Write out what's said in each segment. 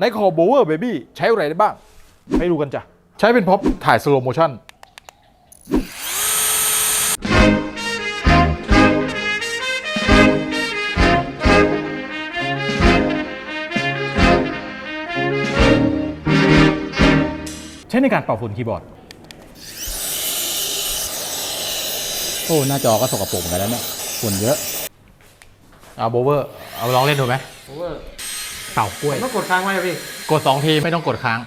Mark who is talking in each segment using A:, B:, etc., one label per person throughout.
A: ในคอโบเวอร์เบบี้ใช้อะไรได้บ้าง ให้ดูกันจ้ะ ใช้เป็นพ็อปถ่ายสโลโมชั่นใช้ในการเป่าฝุ่นคีย์บอร์ด
B: โอ้หน้าจอก็สกปรกเหมือนกันแล้วเนี่ยฝุ่นเยอะ
A: เอาโบเวอร์ เอาลองเล่นดูไหม
C: โอเวอร์
A: เป่ากล้วย
C: ต้องกดค้างไว้อะพี่
A: กดสองทีไม่ต้องกดค้าง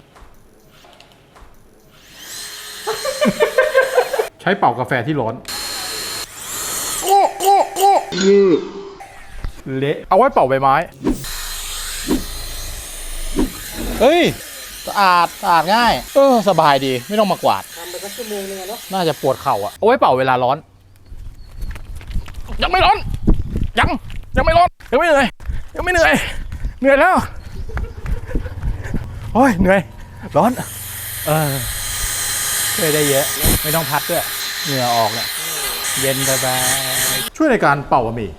A: ใช้เป่ากาแฟที่ร้อนเละเอาไว้เป่าใบไม้
B: เฮ้ยสะอาดสะอาดง่าย เออ สบายดีไม่ต้องมากวาด
C: ทำไปสักชั่วโมงนึงอะเนาะ
B: น่าจะปวดเข่าอะ
A: เอาไว้เป่าเวลาร้อน ยังไม่ร้อน ยัง ยังไม่ร้อน ยังไม่เหนื่อยยังไม่เหนื่อย เหนื่อยแล้ว โอ้ยเหนื่อย ร้อน
B: เออช่วยได้เยอะ ไม่ต้องพัดด้วย เหงื่อออกเนี่ยเย็นสบาย
A: ช่วยในการเป่าบะหมี่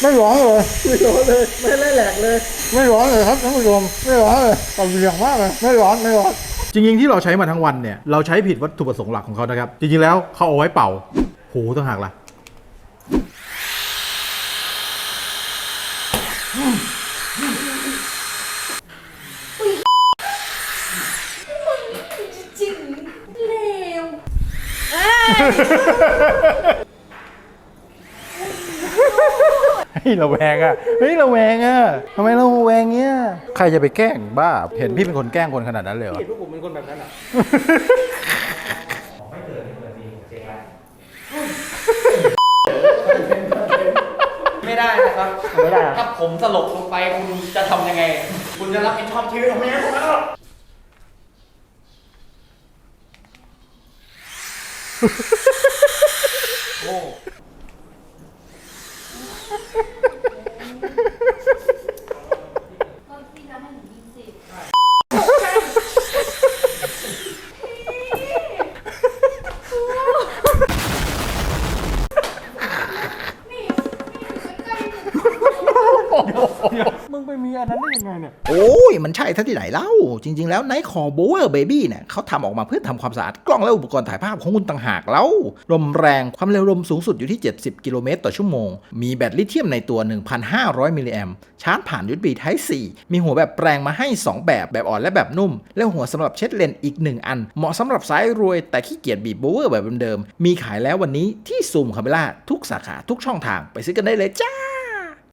A: ไม่ร้อนเลย
C: ไม่ร้อนเลยไม่ไล่แหลกเลย
A: ไม่ร้อนเลยครับท่านผู้ชมไม่ร้อนเลยเป่าเรียงมากเลย ไม่ร้อนไม่ร้อน จริงๆที่เราใช้มาทั้งวันเนี่ยเราใช้ผิดวัตถุประสงค์หลักของเขานะครับ จริงๆแล้วเขาเอาไว้เป่าหูต่างหากล่ะ
D: จริงเลว
A: เฮ้ยระแวงอะเฮ้ยระแวงอะทำไมเราระแวงเงี้ยใครจะไปแกล้งบ้า เห็นพี่เป็นคนแกล้งคนขนาดนั้นเลยเหรอ
C: เห็นพวกผมเป็นคนแบบนั้นอะไม่ได้นะครับ
A: ไม่ได้อะ
C: ถ้าผมสลบลงไปคุณจะทำยังไง คุณจะรับผิดชอบชีวิตของแม่ผมแล้วโอ้
D: ก็ที่ทำให้หนูยิงสิ
A: มึง ไปมีอันนั้นได้ยังไงเนี่ย
E: โอ้ย มันใช่ท่าที่ไหนเล่า จริง ๆ แล้วไนท์คอโบเวอร์เบบี้เนี่ยเขาทำออกมาเพื่อทำความสะอาดกล้องและอุปกรณ์ถ่ายภาพของคุณต่างหากแล้วลมแรงความเร็วลมสูงสุดอยู่ที่ 70 กิโลเมตรต่อชั่วโมง มีแบตลิเธียมในตัว 1,500 มิลลิแอมชาร์จผ่าน USB Type C มีหัวแบบแปลงมาให้ 2 แบบแบบอ่อนและแบบนุ่ม และหัวสำหรับเช็ดเลนส์อีก 1 อัน เหมาะสำหรับสายรวย แต่ขี้เกียจบีบโบเวอร์แบบเดิมๆมีขายแล้ววันนี้ที่ซูมคาเมล่าทุกสาขาทุกช่องทางไปซื้อกันได้เลยจ้า